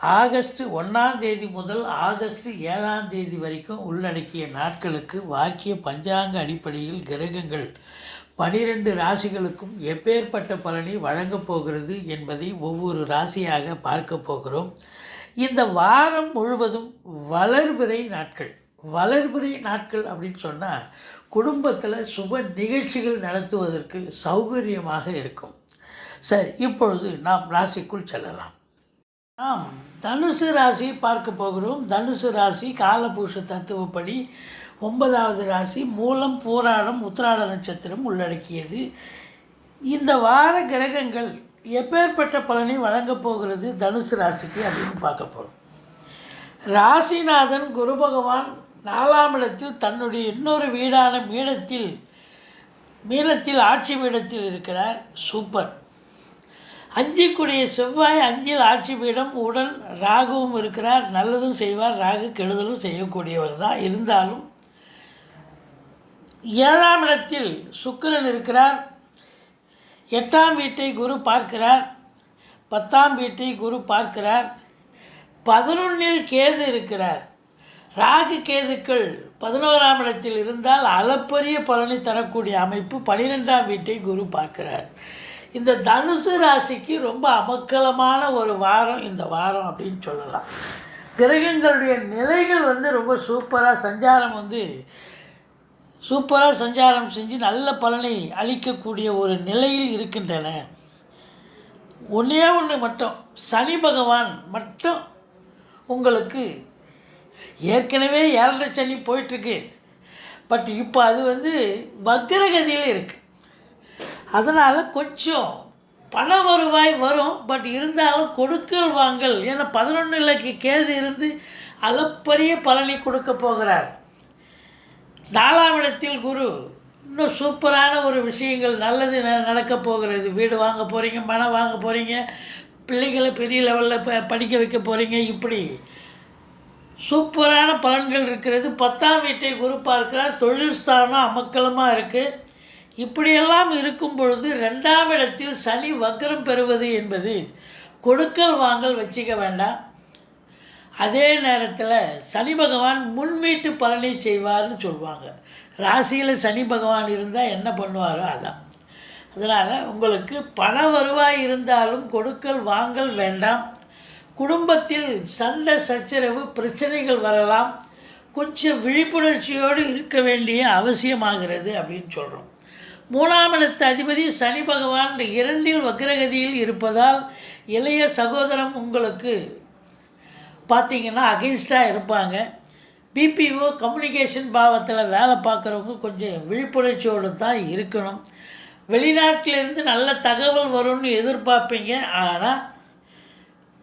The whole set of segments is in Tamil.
ஆகஸ்ட் ஒன்றாம் தேதி முதல் ஆகஸ்ட் ஏழாம் தேதி வரைக்கும் உள்ளடக்கிய நாட்களுக்கு வாக்கிய பஞ்சாங்க அடிப்படையில் கிரகங்கள் பனிரெண்டு ராசிகளுக்கும் எப்பேற்பட்ட பலனை வழங்கப் போகிறது என்பதை ஒவ்வொரு ராசியாக பார்க்க போகிறோம். இந்த வாரம் முழுவதும் வளர்பிறை நாட்கள். வளர்பிறை நாட்கள் அப்படின்னு சொன்னால் குடும்பத்தில் சுப நிகழ்ச்சிகள் நடத்துவதற்கு சௌகரியமாக இருக்கும். சரி இப்பொழுது நாம் ராசிக்குள் செல்லலாம். ஆம் தனுசு ராசி பார்க்க போகிறோம். தனுசு ராசி காலபூஷ தத்துவப்படி ஒன்பதாவது ராசி மூலம் பூராடம் உத்திராட நட்சத்திரம் உள்ளடக்கியது. இந்த வார கிரகங்கள் எப்பேற்பட்ட பலனை வழங்கப் போகிறது? தனுசு ராசிக்கு அப்படின்னு பார்க்க போகிறோம் ராசிநாதன் குரு பகவான் நாலாம் இடத்தில் தன்னுடைய இன்னொரு வீடான மீனத்தில் மீனத்தில் ஆட்சி பீடத்தில் இருக்கிறார். சூப்பர். அஞ்சிக்குடிய செவ்வாய் அஞ்சில் ஆட்சி பீடம் உடன் ராகுவும் இருக்கிறார். நல்லதும் செய்வார். ராகு கெடுதலும் செய்யக்கூடியவர் தான். இருந்தாலும் ஏழாம் இடத்தில் சுக்கிரன் இருக்கிறார். எட்டாம் வீட்டை குரு பார்க்கிறார். பத்தாம் வீட்டை குரு பார்க்கிறார். பதினொன்றில் கேது இருக்கிறார். ராகு கேதுக்கள் பதினோராம் இடத்தில் இருந்தால் அளப்பரிய பலனை தரக்கூடிய அமைப்பு பனிரெண்டாம் வீட்டை குரு பார்க்கிறார். இந்த தனுசு ராசிக்கு ரொம்ப அமக்கலமான ஒரு வாரம் இந்த வாரம் அப்படின்னு சொல்லலாம். கிரகங்களுடைய நிலைகள் வந்து ரொம்ப சூப்பராக சஞ்சாரம் வந்து சூப்பராக சஞ்சாரம் செஞ்சு நல்ல பலனை அளிக்கக்கூடிய ஒரு நிலையில் இருக்கின்றன. ஒன்றே ஒன்று மட்டும் சனி பகவான் மட்டும் உங்களுக்கு ஏற்கனவே ஏழரை சனி போயிட்டுருக்கு பட் இப்போ அது வந்து வக்ரகதியில் இருக்குது அதனால் கொஞ்சம் பண வருவாய் வரும் பட் இருந்தாலும் கொடுக்கல் வாங்கல். ஏன்னா பதினொன்றுலக்கு கேது இருந்து அளப்பரிய பலனை கொடுக்க போகிறார். நாலாம் இடத்தில் குரு இன்னும் சூப்பரான ஒரு விஷயங்கள் நல்லது ந நடக்க போகிறது. வீடு வாங்க போகிறீங்க மனம் வாங்க போகிறீங்க பிள்ளைகளை பெரிய லெவலில் ப படிக்க வைக்க போகிறீங்க இப்படி சூப்பரான பலன்கள் இருக்கிறது. பத்தாம் வீட்டை குரு பார்க்கிறார். தொழில் ஸ்தானம் அமக்கலமாக இருக்குது இப்படியெல்லாம் இருக்கும் பொழுது ரெண்டாம் இடத்தில் சனி வக்கரம் பெறுவது என்பது கொடுக்கல் வாங்கல் வச்சுக்க வேண்டாம். அதே நேரத்தில் சனி பகவான் முன்வீட்டு பலனை செய்வார்னு சொல்லுவாங்க ராசியில் சனி பகவான் இருந்தால் என்ன பண்ணுவாரோ அதான். அதனால் உங்களுக்கு பண வருவாய் இருந்தாலும் கொடுக்கல் வாங்கல் வேண்டாம். குடும்பத்தில் சண்டை சச்சரவு பிரச்சனைகள் வரலாம். கொஞ்சம் விழிப்புணர்ச்சியோடு இருக்க வேண்டிய அவசியமாகிறது அப்படின்னு சொல்கிறோம் மூணாம் இடத்து அதிபதி சனி பகவான் இரண்டில் வக்ரகதியில் இருப்பதால் இளைய சகோதரம் உங்களுக்கு பார்த்திங்கன்னா அகெயின்ஸ்டாக இருப்பாங்க. பிபிஓ கம்யூனிகேஷன் பாவத்தில் வேலை பார்க்குறவங்க கொஞ்சம் விழிப்புணர்ச்சியோடு தான் இருக்கணும். வெளிநாட்டிலேருந்து நல்ல தகவல் வரும்னு எதிர்பார்ப்பீங்க. ஆனால்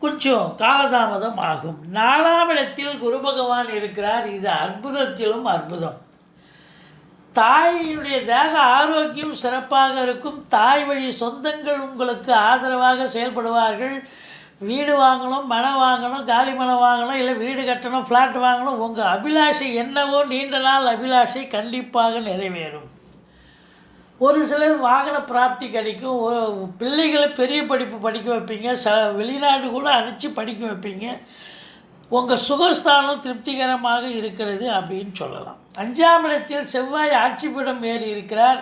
கொஞ்சம் காலதாமதம் ஆகும். நாலாம் இடத்தில் குரு பகவான் இருக்கிறார். இது அற்புதத்திலும் அற்புதம். தாயினுடைய தேக ஆரோக்கியம் சிறப்பாக இருக்கும். தாய் வழி சொந்தங்கள் உங்களுக்கு ஆதரவாக செயல்படுவார்கள். வீடு வாங்கணும் மனம் வாங்கணும் காலி மனம் வாங்கணும் இல்லை வீடு கட்டணும் ஃப்ளாட் வாங்கணும். உங்கள் அபிலாஷை என்னவோ நீண்ட நாள் அபிலாஷை கண்டிப்பாக நிறைவேறும். ஒரு சிலர் வாகன பிராப்தி கிடைக்கும். ஒரு பிள்ளைகளை பெரிய படிப்பு படிக்க வைப்பீங்க. ச வெளிநாடு கூட அனுப்பிச்சு படிக்க வைப்பீங்க. உங்கள் சுகஸ்தானம் திருப்திகரமாக இருக்கிறது அப்படின்னு சொல்லலாம். அஞ்சாம் இடத்தில் செவ்வாய் ஆட்சிபீடம் ஏறி இருக்கிறார்.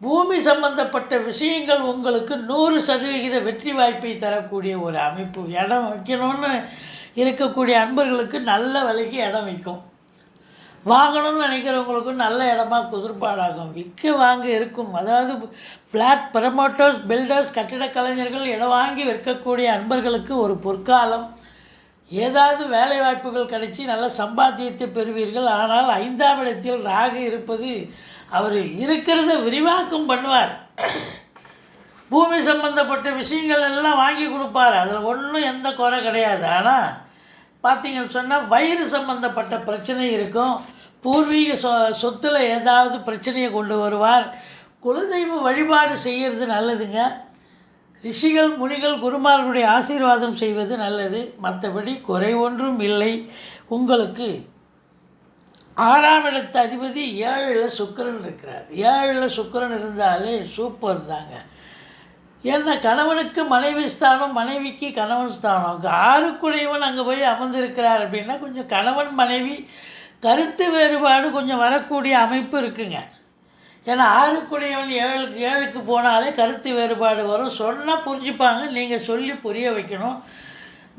பூமி சம்பந்தப்பட்ட விஷயங்கள் உங்களுக்கு நூறு சதவிகித வெற்றி வாய்ப்பை தரக்கூடிய ஒரு அமைப்பு. இடம் வைக்கணும்னு இருக்கக்கூடிய அன்பர்களுக்கு நல்ல விலைக்கு இடம் வைக்கும். வாங்கணும்னு நினைக்கிறவங்களுக்கும் நல்ல இடமா குதிர்பாடாகும் விற்க வாங்க இருக்கும். அதாவது ஃப்ளாட் ப்ரமோட்டர்ஸ் பில்டர்ஸ் கட்டிடக் கலைஞர்கள் இடம் வாங்கி விற்கக்கூடிய அன்பர்களுக்கு ஒரு பொற்காலம். ஏதாவது வேலைவாய்ப்புகள் கிடைச்சி நல்ல சம்பாத்தியத்தை பெறுவீர்கள். ஆனால் ஐந்தாம் இடத்தில் ராகு இருப்பது அவர் இருக்கிறத விரிவாக்கம் பண்ணுவார். பூமி சம்பந்தப்பட்ட விஷயங்கள் எல்லாம் வாங்கி கொடுப்பார். அதில் ஒன்றும் எந்த குறை கிடையாது. ஆனால் பார்த்தீங்கன்னு சொன்னால் வயிறு சம்பந்தப்பட்ட பிரச்சனை இருக்கும். பூர்வீக சொ சொத்தில் ஏதாவது பிரச்சனையை கொண்டு வருவார். குலதெய்வ வழிபாடு செய்கிறது நல்லதுங்க. ரிஷிகள் முனிகள் குருமார்களுடைய ஆசீர்வாதம் செய்வது நல்லது. மற்றபடி குறை ஒன்றும் இல்லை. உங்களுக்கு ஆறாம் இடத்து அதிபதி ஏழில் சுக்கிரன் இருக்கிறார். ஏழில் சுக்கிரன் இருந்தாலே சூப்பர் தாங்க. என்ன கணவனுக்கு மனைவி ஸ்தானம் மனைவிக்கு கணவன் ஸ்தானம். அங்கே ஆறுக்குடையவன் அங்கே போய் அமர்ந்திருக்கிறார் அப்படின்னா கொஞ்சம் கணவன் மனைவி கருத்து வேறுபாடு கொஞ்சம் வரக்கூடிய அமைப்பு இருக்குங்க. ஏன்னா ஆறுக்குடையவன் ஏழுக்கு ஏழுக்கு போனாலே கருத்து வேறுபாடு வரும். சொன்னால் புரிஞ்சுப்பாங்க. நீங்கள் சொல்லி புரிய வைக்கணும்.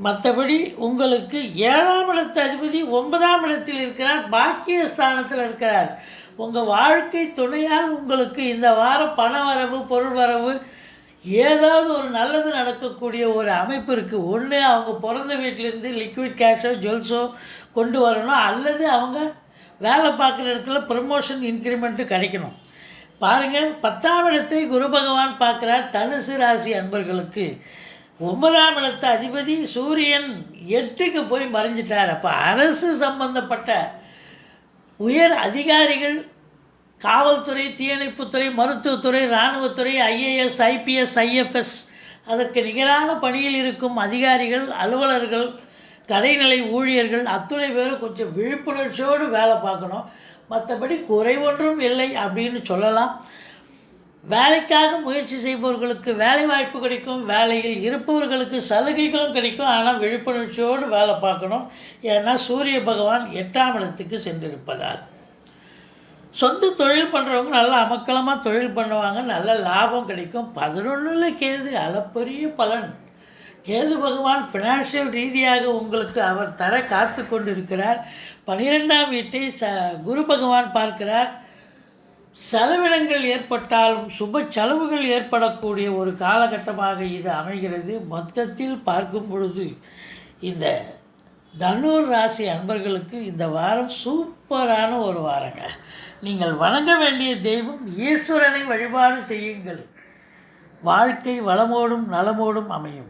மற்றபடி உங்களுக்கு ஏழாம் இடத்து அதிபதி ஒன்பதாம் இடத்தில் இருக்கிறார். பாக்கிய ஸ்தானத்தில் இருக்கிறார். உங்கள் வாழ்க்கை துணையால் உங்களுக்கு இந்த வாரம் பண வரவு பொருள் வரவு ஏதாவது ஒரு நல்லது நடக்கக்கூடிய ஒரு அமைப்பு இருக்குது ஒன்று அவங்க பிறந்த வீட்டிலேருந்து லிக்விட் கேஷோ ஜுவல்ஸோ கொண்டு வரணும். அல்லது அவங்க வேலை பார்க்குற இடத்துல ப்ரமோஷன் இன்க்ரிமெண்ட்டு கிடைக்கணும். பாருங்கள் பத்தாம் இடத்தை குரு பகவான் பார்க்குறார் தனுசு ராசி அன்பர்களுக்கு. ஒன்பதாம் இடத்து அதிபதி சூரியன் எட்டுக்கு போய் மறைஞ்சிட்டார். அப்போ அரசு சம்பந்தப்பட்ட உயர் அதிகாரிகள் காவல்துறை தீயணைப்புத்துறை மருத்துவத்துறை இராணுவத்துறை ஐஏஎஸ் ஐபிஎஸ் ஐஎஃப்எஸ் அதற்கு நிகரான பணியில் இருக்கும் அதிகாரிகள் அலுவலர்கள் கடைநிலை ஊழியர்கள் அத்துணை பேரும் கொஞ்சம் விழிப்புணர்ச்சியோடு வேலை பார்க்கணும். மற்றபடி குறை ஒன்றும் இல்லை அப்படின்னு சொல்லலாம். வேலைக்காக முயற்சி செய்பவர்களுக்கு வேலை வாய்ப்பு கிடைக்கும் வேலையில் இருப்பவர்களுக்கு சலுகைகளும் கிடைக்கும். ஆனால் விழிப்புணர்ச்சியோடு வேலை பார்க்கணும். ஏன்னா சூரிய பகவான் எட்டாம் இடத்துக்கு சென்றிருப்பதால். சொந்த தொழில் பண்ணுறவங்க நல்லா அமக்கலமாக தொழில் பண்ணுவாங்க. நல்ல லாபம் கிடைக்கும். பதினொன்றில் கேது அளப்பரிய பலன். கேது பகவான் ஃபினான்ஷியல் ரீதியாக உங்களுக்கு அவர் தர காத்து கொண்டு இருக்கிறார் பனிரெண்டாம் வீட்டை ச குரு பகவான் பார்க்கிறார். செலவினங்கள் ஏற்பட்டாலும் சுப செலவுகள் ஏற்படக்கூடிய ஒரு காலகட்டமாக இது அமைகிறது. மொத்தத்தில் பார்க்கும் பொழுது இந்த தனுர் ராசி அன்பர்களுக்கு இந்த வாரம் சூப்பரான ஒரு வாரங்க. நீங்கள் வணங்க வேண்டிய தெய்வம் ஈஸ்வரனை வழிபாடு செய்யுங்கள். வாழ்க்கை வளமோடும் நலமோடும் அமையும்.